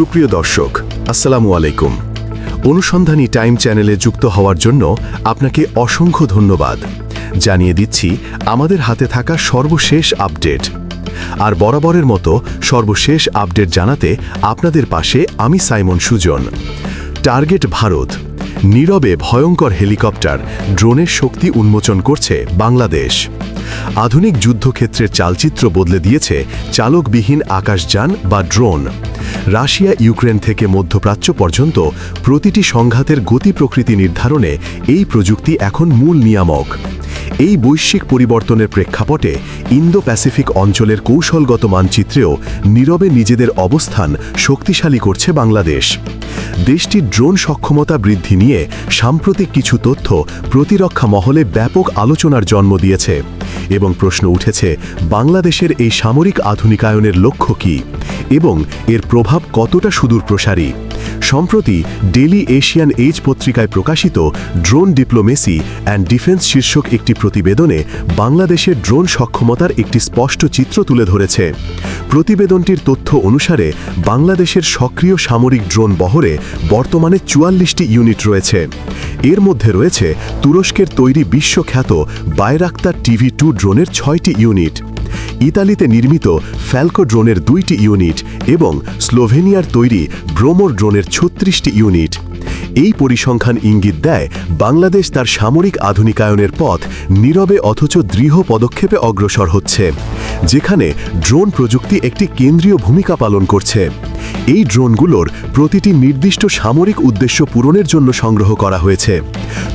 সুপ্রিয় দর্শক, আসসালামু আলাইকুম। অনুসন্ধানী টাইম চ্যানেলে যুক্ত হওয়ার জন্য আপনাকে অসংখ্য ধন্যবাদ। জানিয়ে দিচ্ছি, আমাদের হাতে থাকা সর্বশেষ আপডেট। আর বরাবরের মতো সর্বশেষ আপডেট জানাতে আপনাদের পাশে আমি সাইমন সুজন। টার্গেট ভারত। নীরবে ভয়ঙ্কর হেলিকপ্টার, ড্রোনের শক্তি উন্মোচন করছে বাংলাদেশ। আধুনিক যুদ্ধক্ষেত্রের চালচিত্র বদলে দিয়েছে চালকবিহীন আকাশযান বা ড্রোন। রাশিয়া, ইউক্রেন থেকে মধ্যপ্রাচ্য পর্যন্ত প্রতিটি সংঘাতের গতি প্রকৃতি নির্ধারণে এই প্রযুক্তি এখন মূল নিয়ামক। এই বৈশ্বিক পরিবর্তনের প্রেক্ষাপটে ইন্দো প্যাসিফিক অঞ্চলের কৌশলগত মানচিত্রেও নীরবে নিজেদের অবস্থান শক্তিশালী করছে বাংলাদেশ। দেশটির ড্রোন সক্ষমতা বৃদ্ধি নিয়ে সাম্প্রতিক কিছু তথ্য প্রতিরক্ষা মহলে ব্যাপক আলোচনার জন্ম দিয়েছে। এবং প্রশ্ন উঠেছে, বাংলাদেশের এই সামরিক আধুনিকায়নের লক্ষ্য কী? এবং এর প্রভাব কতটা সুদূর প্রসারী? সম্প্রতি ডেলি এশিয়ান এইজ পত্রিকায় প্রকাশিত ড্রোন ডিপ্লোমেসি অ্যান্ড ডিফেন্স শীর্ষক একটি প্রতিবেদনে বাংলাদেশের ড্রোন সক্ষমতার একটি স্পষ্ট চিত্র তুলে ধরেছে। প্রতিবেদনটির তথ্য অনুসারে, বাংলাদেশের সক্রিয় সামরিক ড্রোন বহরে বর্তমানে চুয়াল্লিশটি ইউনিট রয়েছে। এর মধ্যে রয়েছে তুরস্কের তৈরি বিশ্বখ্যাত বায়রাক্তার টিভি টু ড্রোনের ছয়টি ইউনিট, ইতালিতে নির্মিত ফ্যালকো ড্রোনের দুইটি ইউনিট এবং স্লোভেনিয়ার তৈরি ব্রোমোর ড্রোনের ছত্রিশটি ইউনিট। এই পরিসংখ্যান ইঙ্গিত দেয়, বাংলাদেশ তার সামরিক আধুনিকায়নের পথ নীরবে অথচ দৃঢ় পদক্ষেপে অগ্রসর হচ্ছে, যেখানে ড্রোন প্রযুক্তি একটি কেন্দ্রীয় ভূমিকা পালন করছে। এই ড্রোনগুলোর প্রতিটি নির্দিষ্ট সামরিক উদ্দেশ্য পূরণের জন্য সংগ্রহ করা হয়েছে।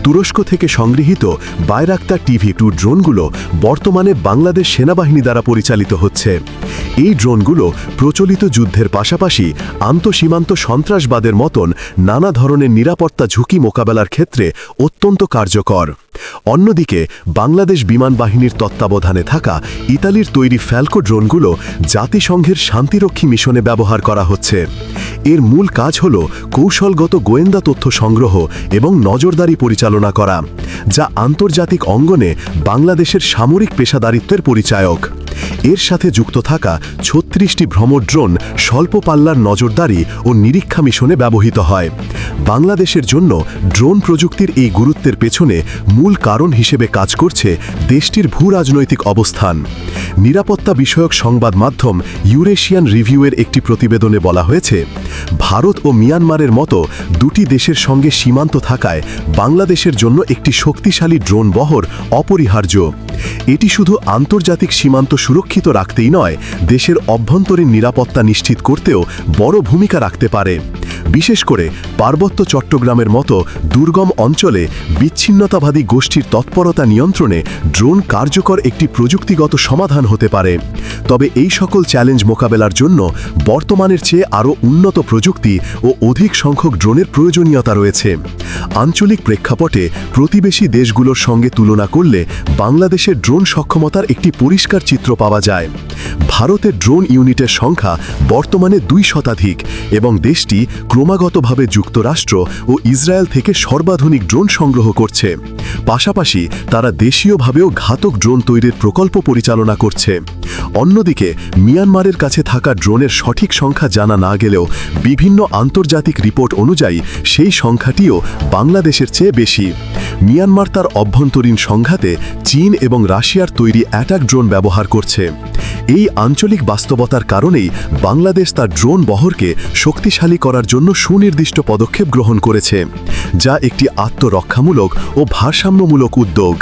তুরস্ক থেকে সংগৃহীত বায়রাক্তা টিভি টু ড্রোনগুলো বর্তমানে বাংলাদেশ সেনাবাহিনী দ্বারা পরিচালিত হচ্ছে। এই ড্রোনগুলো প্রচলিত যুদ্ধের পাশাপাশি আন্তঃসীমান্ত সন্ত্রাসবাদের মতন নানা ধরনের নিরাপত্তা ঝুঁকি মোকাবেলার ক্ষেত্রে অত্যন্ত কার্যকর। অন্যদিকে, বাংলাদেশ বিমান বাহিনীর তত্ত্বাবধানে থাকা ইতালির তৈরি ফ্যালকো ড্রোনগুলো জাতিসংঘের শান্তিরক্ষী মিশনে ব্যবহার করা হচ্ছে। এর মূল কাজ হল কৌশলগত গোয়েন্দা তথ্য সংগ্রহ এবং নজরদারি পরিচালনা করা, যা আন্তর্জাতিক অঙ্গনে বাংলাদেশের সামরিক পেশাদারিত্বের পরিচায়ক। এর সাথে যুক্ত থাকা ছত্রিশটি ভ্রমণ ড্রোন স্বল্প পাল্লার নজরদারি ও নিরীক্ষা মিশনে ব্যবহৃত হয়। বাংলাদেশের জন্য ড্রোন প্রযুক্তির এই গুরুত্বের পেছনে মূল কারণ হিসেবে কাজ করছে দেশটির ভূ রাজনৈতিক অবস্থান। নিরাপত্তা বিষয়ক সংবাদ মাধ্যম ইউরেশিয়ান রিভিউয়ের একটি প্রতিবেদনে বলা হয়েছে, ভারত ও মিয়ানমারের মতো দুটি দেশের সঙ্গে সীমান্ত থাকায় বাংলাদেশের জন্য একটি শক্তিশালী ড্রোন বহর অপরিহার্য। এটি শুধু আন্তর্জাতিক সীমান্ত সুরক্ষিত রাখতেই নয়, দেশের অভ্যন্তরীণ নিরাপত্তা নিশ্চিত করতেও বড় ভূমিকা রাখতে পারে। বিশেষ করে পার্বত্য চট্টগ্রামের মতো দুর্গম অঞ্চলে বিচ্ছিন্নতাবাদী গোষ্ঠীর তৎপরতা নিয়ন্ত্রণে ড্রোন কার্যকর একটি প্রযুক্তিগত সমাধান হতে পারে। তবে এই সকল চ্যালেঞ্জ মোকাবেলার জন্য বর্তমানের চেয়ে আরও উন্নত প্রযুক্তি ও অধিক সংখ্যক ড্রোনের প্রয়োজনীয়তা রয়েছে। আঞ্চলিক প্রেক্ষাপটে প্রতিবেশী দেশগুলোর সঙ্গে তুলনা করলে বাংলাদেশের ড্রোন সক্ষমতার একটি পরিষ্কার চিত্র পাওয়া যায়। ভারতের ড্রোন ইউনিটের সংখ্যা বর্তমানে দুই শতাধিক এবং দেশটি ক্রমাগতভাবে যুক্তরাষ্ট্র ও ইসরায়েল থেকে সর্বাধুনিক ড্রোন সংগ্রহ করছে। পাশাপাশি তারা দেশীয়ভাবেও ঘাতক ড্রোন তৈরির প্রকল্প পরিচালনা করছে। অন্যদিকে, মিয়ানমারের কাছে থাকা ড্রোনের সঠিক সংখ্যা জানা না গেলেও বিভিন্ন আন্তর্জাতিক রিপোর্ট অনুযায়ী সেই সংখ্যাটিও বাংলাদেশের চেয়ে বেশি। মিয়ানমার তার অভ্যন্তরীণ সংঘাতে চীন এবং রাশিয়ার তৈরি অ্যাটাক ড্রোন ব্যবহার করছে। এই আঞ্চলিক বাস্তবতার কারণেই বাংলাদেশ তার ড্রোন বহরকে শক্তিশালী করার জন্য সুনির্দিষ্ট পদক্ষেপ গ্রহণ করেছে, যা একটি আত্মরক্ষামূলক ও ভারসাম্যমূলক উদ্যোগ।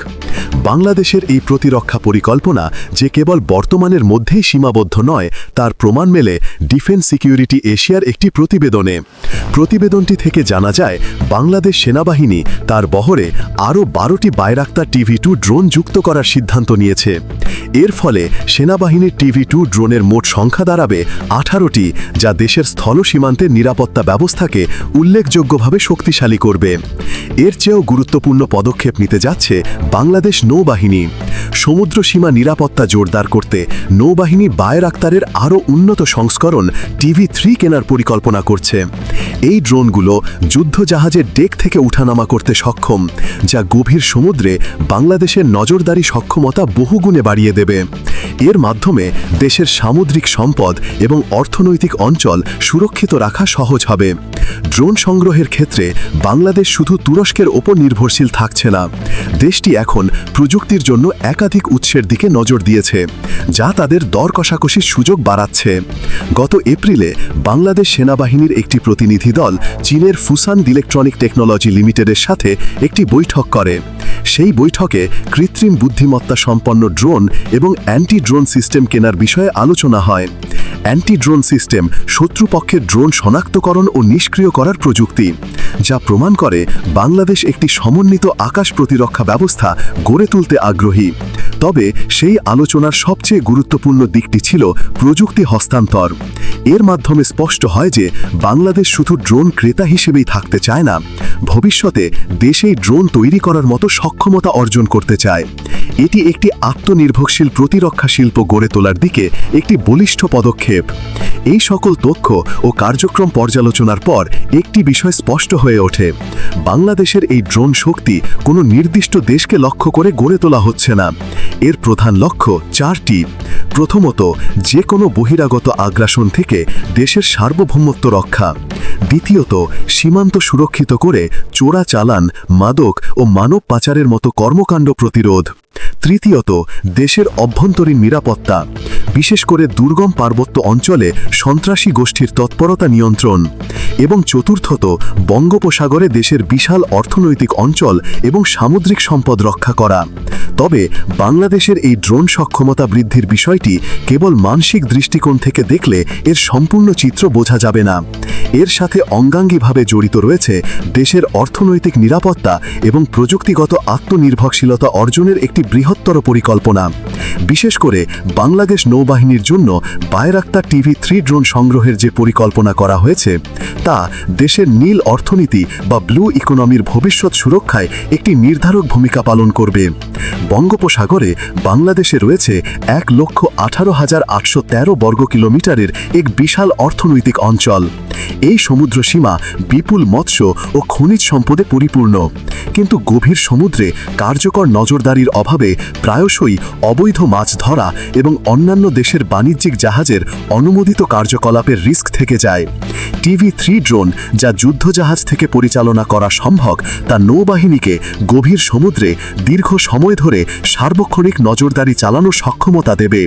বাংলাদেশের এই প্রতিরক্ষা পরিকল্পনা যে কেবল বর্তমানের মধ্যেই সীমাবদ্ধ নয়, তার প্রমাণ মেলে ডিফেন্স সিকিউরিটি এশিয়ার একটি প্রতিবেদনে। প্রতিবেদনটি থেকে জানা যায়, বাংলাদেশ সেনাবাহিনী তার বহরে আরও বারোটি বায়রাক্তা টিভি টু ড্রোন যুক্ত করার সিদ্ধান্ত নিয়েছে। এর ফলে সেনাবাহিনীর টিভি টু ড্রোনের মোট সংখ্যা দাঁড়াবে আঠারোটি, যা দেশের স্থল সীমান্তের নিরাপত্তা ব্যবস্থাকে উল্লেখযোগ্যভাবে শক্তিশালী করবে। এর চেয়েও গুরুত্বপূর্ণ পদক্ষেপ নিতে যাচ্ছে বাংলাদেশ নৌবাহিনী। সমুদ্র সীমা নিরাপত্তা জোরদার করতে নৌবাহিনী বায়ের আক্তারের আরও উন্নত সংস্করণ টিভি থ্রি কেনার পরিকল্পনা করছে। এই ড্রোনগুলো যুদ্ধজাহাজের ডেক থেকে উঠানামা করতে সক্ষম, যা গভীর সমুদ্রে বাংলাদেশের নজরদারি সক্ষমতা বহুগুণে বাড়িয়ে দেবে। এর মাধ্যমে দেশের সামুদ্রিক সম্পদ এবং অর্থনৈতিক অঞ্চল সুরক্ষিত রাখা সহজ হবে। ড্রোন সংগ্রহের ক্ষেত্রে বাংলাদেশ শুধু তুরস্কের ওপর নির্ভরশীল থাকছে না। দেশটি এখন প্রযুক্তির জন্য একাধিক উৎসের দিকে নজর দিয়েছে, যা তাদের দর কষাকষির সুযোগ বাড়াচ্ছে। গত এপ্রিলে বাংলাদেশ সেনাবাহিনীর একটি প্রতিনিধি দল চীনের ফুসান ইলেকট্রনিক টেকনোলজি লিমিটেডের সাথে একটি বৈঠক করে। সেই বৈঠকে কৃত্রিম বুদ্ধিমত্তা সম্পন্ন ড্রোন এবং অ্যান্টি ড্রোন সিস্টেম কেনার বিষয়ে আলোচনা হয়। অ্যান্টি ড্রোন সিস্টেম শত্রুপক্ষের ড্রোন শনাক্তকরণ ও নিষ্ক্রিয় করার প্রযুক্তি, যা প্রমাণ করে বাংলাদেশ একটি সমন্বিত আকাশ প্রতিরক্ষা ব্যবস্থা গড়ে তুলতে আগ্রহী। তবে সেই আলোচনার সবচেয়ে গুরুত্বপূর্ণ দিকটি ছিল প্রযুক্তি হস্তান্তর। এর মাধ্যমে স্পষ্ট হয় যে বাংলাদেশ শুধু ড্রোন ক্রেতা হিসেবেই থাকতে চায় না, ভবিষ্যতে দেশেই ড্রোন তৈরি করার মতো সক্ষমতা অর্জন করতে চায়। এটি একটি আত্মনির্ভরশীল প্রতিরক্ষা শিল্প গড়ে তোলার দিকে একটি বলিষ্ঠ পদক্ষেপ। এই সকল তথ্য ও কার্যক্রম পর্যালোচনার পর একটি বিষয় স্পষ্ট হয়ে ওঠে। বাংলাদেশের এই ড্রোন শক্তি কোনো নির্দিষ্ট দেশকে লক্ষ্য করে গড়ে তোলা হচ্ছে না। এর প্রধান লক্ষ্য চারটি। প্রথমত যে কোনো বহিরাগত আগ্রাসন থেকে দেশের সার্বভৌমত্ব রক্ষা। দ্বিতীয়ত, সীমান্ত সুরক্ষিত করে চোরা চালান, মাদক ও মানব পাচারের মতো কর্মকাণ্ড প্রতিরোধ। তৃতীয়ত, দেশের অভ্যন্তরীণ নিরাপত্তা। বিশেষ করে দুর্গম পার্বত্য অঞ্চলে সন্ত্রাসী গোষ্ঠীর তৎপরতা নিয়ন্ত্রণ এবং চতুর্থত বঙ্গোপসাগরে দেশের বিশাল অর্থনৈতিক অঞ্চল এবং সামুদ্রিক সম্পদ রক্ষা করা। তবে বাংলাদেশের এই ড্রোন সক্ষমতা বৃদ্ধির বিষয়টি কেবল মানসিক দৃষ্টিকোণ থেকে দেখলে এর সম্পূর্ণ চিত্র বোঝা যাবে না। এর সাথে অঙ্গাঙ্গিভাবে জড়িত রয়েছে দেশের অর্থনৈতিক নিরাপত্তা এবং প্রযুক্তিগত আত্মনির্ভরশীলতা অর্জনের একটি বৃহত্তর পরিকল্পনা। বিশেষ করে বাংলাদেশ নৌবাহিনীর জন্য বায়রাক্তা টিভি থ্রি ড্রোন সংগ্রহের যে পরিকল্পনা করা হয়েছে, তা দেশের নীল অর্থনীতি বা ব্লু ইকোনমির ভবিষ্যৎ সুরক্ষায় একটি নির্ধারক ভূমিকা পালন করবে। বঙ্গোপসাগরে বাংলাদেশে রয়েছে এক লক্ষ আঠারো হাজার আটশো তেরো বর্গ কিলোমিটারের এক বিশাল অর্থনৈতিক অঞ্চল। এই সমুদ্র সীমা বিপুল মৎস্য ও খনিজ সম্পদে পরিপূর্ণ। কিন্তু গভীর সমুদ্রে কার্যকর নজরদারির অভাবে প্রায়শই অবৈধ মাছ ধরা এবং অন্যান্য দেশের বাণিজ্যিক জাহাজের অনুমোদিত কার্যকলাপের রিস্ক থেকে যায়। টিভি থ্রি ড্রোন যা যুদ্ধজাহাজ থেকে পরিচালনা করা সম্ভব, তা নৌবাহিনীকে গভীর সমুদ্রে দীর্ঘ সময় ধরে সার্বক্ষণিক নজরদারি চালানোর সক্ষমতা দেবে।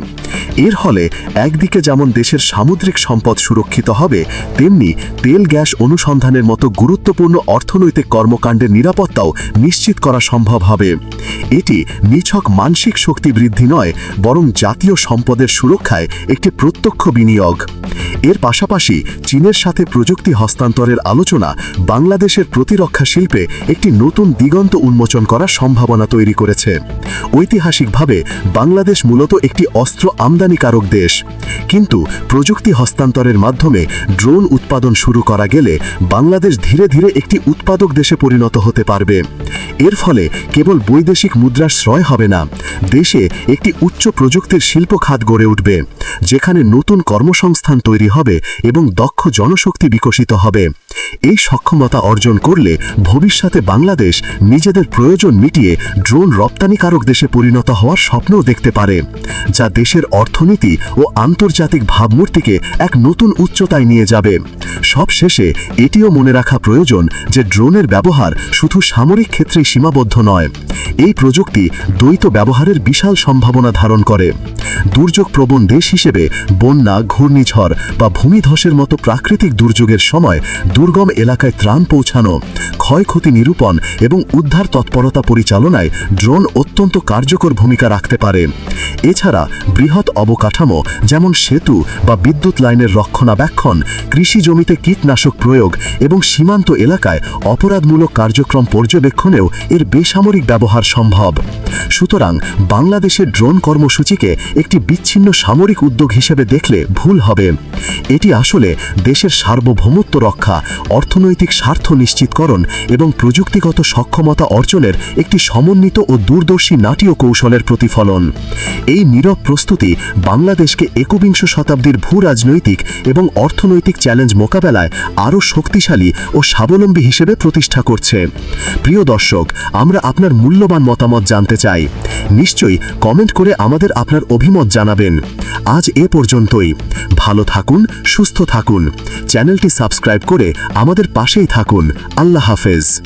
এর ফলে একদিকে যেমন দেশের সামুদ্রিক সম্পদ সুরক্ষিত হবে, তেমনি তেল গ্যাস অনুসন্ধানের মতো গুরুত্বপূর্ণ অর্থনৈতিক কর্মকাণ্ডের নিরাপত্তাও নিশ্চিত করা সম্ভব হবে। এটি নিছক মানসিক শক্তি বৃদ্ধি নয়, বরং জাতীয় সম্পদের সুরক্ষায় একটি প্রত্যক্ষ বিনিয়োগ। এর পাশাপাশি চীনের সাথে প্রযুক্তি হস্তান্তরের আলোচনা বাংলাদেশের প্রতিরক্ষা শিল্পে একটি নতুন দিগন্ত উন্মোচন করার সম্ভাবনা তৈরি করেছে। ঐতিহাসিকভাবে বাংলাদেশ মূলত একটি অস্ত্র আমদানিকারক দেশ। কিন্তু প্রযুক্তি হস্তান্তরের মাধ্যমে ড্রোন উৎপাদন শুরু করা গেলে বাংলাদেশ ধীরে ধীরে একটি উৎপাদক দেশে পরিণত হতে পারবে। এর ফলে কেবল বৈদেশিক মুদ্রার শ্রয় হবে না, দেশে একটি উচ্চ প্রযুক্তির শিল্প খাত গড়ে উঠবে, যেখানে নতুন কর্মসংস্থান তৈরি হবে এবং দক্ষ জনশক্তি বিকশিত হবে। এই সক্ষমতা অর্জন করলে ভবিষ্যতে বাংলাদেশ নিজেদের প্রয়োজন মিটিয়ে ড্রোন রপ্তানিকারক দেশে পরিণত হওয়ার স্বপ্নও দেখতে পারে, যা দেশের অর্থনীতি ও আন্তর্জাতিক ভাবমূর্তিকে এক নতুন উচ্চতায় নিয়ে যাবে। সব শেষে এটিও মনে রাখা প্রয়োজন যে ড্রোনের ব্যবহার শুধু সামরিক ক্ষেত্রে সীমাবদ্ধ নয়, এই প্রযুক্তি দ্বৈত ব্যবহারের বিশাল সম্ভাবনা ধারণ করে। দুর্যোগ প্রবণ দেশ হিসেবে বন্যা, ঘূর্ণিঝড় বা ভূমিধসের মতো প্রাকৃতিক দুর্যোগের সময় দুর্গম এলাকায় ত্রাণ পৌঁছানো, ক্ষয়ক্ষতি নিরূপণ এবং উদ্ধার তৎপরতা পরিচালনায় ড্রোন অত্যন্ত কার্যকর ভূমিকা রাখতে পারে। এছাড়া বৃহৎ অবকাঠামো যেমন সেতু বা বিদ্যুৎ লাইনের রক্ষণাবেক্ষণ, কৃষি জমিতে কীটনাশক প্রয়োগ এবং সীমান্ত এলাকায় অপরাধমূলক কার্যক্রম পর্যবেক্ষণেও এর বেসামরিক ব্যবহার সম্ভব। সুতরাং বাংলাদেশের ড্রোন কর্মসূচিকে একটি বিচ্ছিন্ন সামরিক উদ্যোগ হিসেবে দেখলে ভুল হবে। এটি আসলে দেশের সার্বভৌমত্ব রক্ষা অর্থনৈতিক স্বার্থ নিশ্চিতকরণ এবং প্রযুক্তিগত সক্ষমতা অর্জনের একটি সমন্বিত ও দূরদর্শী নাটীয় কৌশলের প্রতিফলন। এই নীরব প্রস্তুতি বাংলাদেশকে একবিংশ শতাব্দীর ভূ রাজনৈতিক এবং অর্থনৈতিক চ্যালেঞ্জ মোকাবেলায় আরও শক্তিশালী ও স্বাবলম্বী হিসেবে প্রতিষ্ঠা করছে। প্রিয় দর্শক, আমরা আপনার মূল্যবান মতামত জানতে চাই। নিশ্চয়ই কমেন্ট করে আমাদের আপনার অভিমত জানাবেন। আজ এ পর্যন্তই। ভালো থাকুন, সুস্থ থাকুন। চ্যানেলটি সাবস্ক্রাইব করে আমাদের পাশেই থাকুন। আল্লাহ হাফেজ।